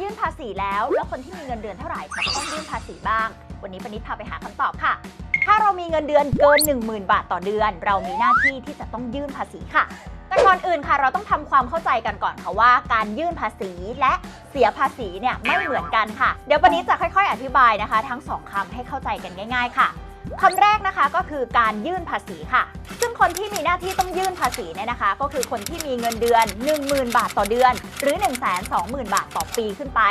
ยื่นภาษีแล้ว แล้วคนที่มีเงินเดือนเท่าไหร่จะต้องยื่นภาษีบ้าง วันนี้ปณิธพาไปหาคำตอบค่ะ ถ้าเรามีเงินเดือนเกิน 10,000 บาทต่อเดือน เรามีหน้าที่ที่จะต้องยื่นภาษีค่ะ แต่ก่อนอื่นค่ะ เราต้องทำความเข้าใจกันก่อนค่ะว่า การยื่นภาษีและเสียภาษีเนี่ยไม่เหมือนกันค่ะ เดี๋ยวปณิธจะค่อย ๆ อธิบายนะคะ ทั้งสองคำให้เข้าใจกันง่าย ๆ ค่ะ คำแรกนะคะก็คือการยื่นภาษีค่ะ ซึ่งคนที่มีหน้าที่ต้องยื่นภาษีเนี่ยนะคะ ก็คือคนที่มีเงินเดือน 10,000 บาทต่อเดือน หรือ 120,000 บาทต่อปีขึ้นไป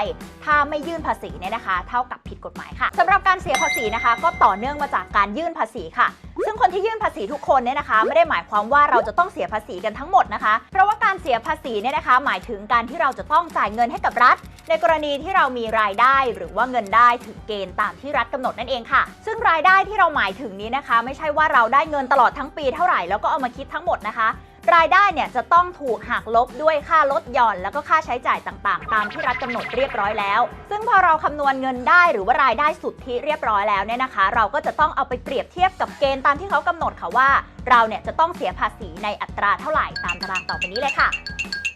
ถ้าไม่ยื่นภาษีเนี่ยนะคะ เท่ากับผิดกฎหมายค่ะสำหรับการเสียภาษีนะคะ ก็ต่อเนื่องมาจากการยื่นภาษีค่ะ ซึ่งคนที่ยื่นภาษีทุกคนเนี่ยนะคะ ไม่ได้หมายความว่าเราจะต้องเสียภาษีกันทั้งหมดนะคะ เพราะว่าการเสียภาษีเนี่ยนะคะ หมายถึงการที่เราจะต้องจ่ายเงินให้กับรัฐ ในกรณีที่เรามีรายได้หรือว่าเงินได้ถึงเกณฑ์ตามที่รัฐกำหนดนั่นเองค่ะ ซึ่งรายได้ที่เราหมายถึงนี้นะคะ ไม่ใช่ว่าเราได้เงินตลอดทั้งปีเท่าไหร่แล้วก็เอามาคิดทั้งหมดนะคะ รายได้เนี่ยจะต้องถูกหักลบด้วยค่าลดหย่อน แล้วก็ค่าใช้จ่ายต่างๆ ตามที่รัฐกำหนดเรียบร้อยแล้ว ซึ่งพอเราคำนวณเงินได้หรือว่ารายได้สุทธิเรียบร้อยแล้วเนี่ยนะคะ เราก็จะต้องเอาไปเปรียบเทียบกับเกณฑ์ตามที่เขากำหนดค่ะว่า เราเนี่ยจะต้องเสียภาษีในอัตราเท่าไหร่ตามตารางต่อไปนี้เลยค่ะ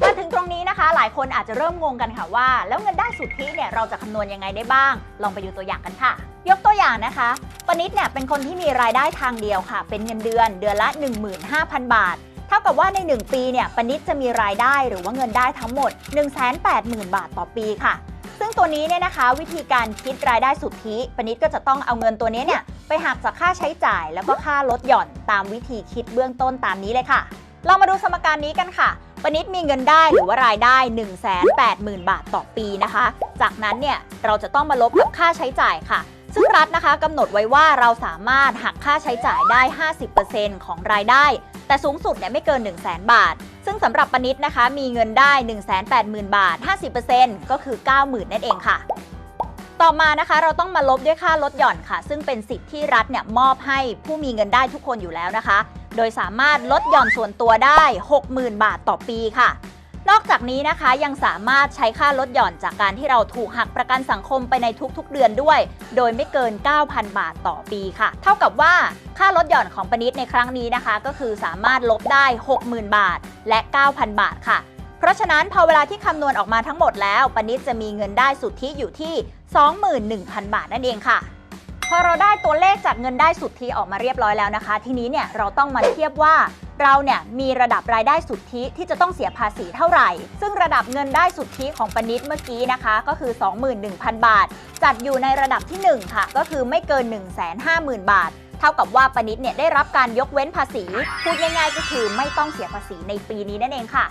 มาถึงตรงนี้นะคะ หลายคนอาจจะเริ่มงงกันค่ะว่า แล้วเงินได้สุทธิเนี่ยเราจะคำนวณยังไงได้บ้าง ลองไปดูตัวอย่างกันค่ะ ยกตัวอย่างนะคะปณิดเนี่ยเป็นคนที่มีรายได้ทางเดียวค่ะ เป็นเงินเดือนเดือนละ 15,000 บาท ท่ากับว่าใน 1 ปีเนี่ยปณิดจะมีรายได้หรือว่าเงินได้ทั้งหมด 180,000 บาทต่อปีค่ะ ซึ่งตัวนี้เนี่ยนะคะวิธีการคิดรายได้สุทธิปณิดก็จะต้องเอาเงินตัวนี้เนี่ยไปหักจากค่าใช้จ่ายแล้วก็ค่าลดหย่อนตามวิธีคิดเบื้องต้นตามนี้เลยค่ะ เรามาดูสมการนี้กันค่ะปณิดมีเงินได้หรือว่ารายได้ 180,000 บาทต่อปีนะคะ จากนั้นเนี่ยเราจะต้องมาลบกับค่าใช้จ่ายค่ะ ซึ่งรัฐนะคะกำหนดไว้ว่าเราสามารถหักค่าใช้จ่ายได้ 50%ของรายได้ แต่สูงสุดเนี่ยไม่เกิน 1 0 0 0 0 0บาท ซึ่งสำหรับปณิดนะคะมีเงินได้ 180,000 บาท 50%ก็คือ 90,000 นั่นเองค่ะ ต่อมานะคะเราต้องมาลบด้วยค่าลดหย่อนค่ะ ซึ่งเป็นสิทธิ์ที่รัฐเนี่ยมอบให้ผู้มีเงินได้ทุกคนอยู่แล้วนะคะ โดยสามารถลดหย่อนส่วนตัวได้ 60,000 บาทต่อปีค่ะ นอกจากนี้นะคะยังสามารถใช้ค่าลดหย่อนจากการที่เราถูกหักประกันสังคมไปในทุกๆเดือนด้วย โดยไม่เกิน 9,000 บาทต่อปีค่ะ เท่ากับว่าค่าลดหย่อนของปณิดในครั้งนี้นะคะ ก็คือสามารถลบได้ 60,000 บาท และ 9,000 บาทค่ะ เพราะฉะนั้นพอเวลาที่คำนวณออกมาทั้งหมดแล้วปณิดจะมีเงินได้สุทธิอยู่ที่ 21,000 บาทนั่นเองค่ะพอเราได้ตัวเลขจากเงินได้สุทธิออกมาเรียบร้อยแล้วนะคะ ทีนี้เนี่ยเราต้องมาเทียบว่า เราเนี่ยมีระดับรายได้สุทธิที่จะต้องเสียภาษีเท่าไหร่ ซึ่งระดับเงินได้สุทธิของปณิดเมื่อกี้นะคะ ก็คือ 21,000 บาท จัดอยู่ในระดับที่ 1 ค่ะ ก็คือไม่เกิน 150,000 บาท เท่ากับว่าปณิดเนี่ยได้รับการยกเว้นภาษี พูดง่ายๆก็คือไม่ต้องเสียภาษีในปีนี้นั่นเองค่ะ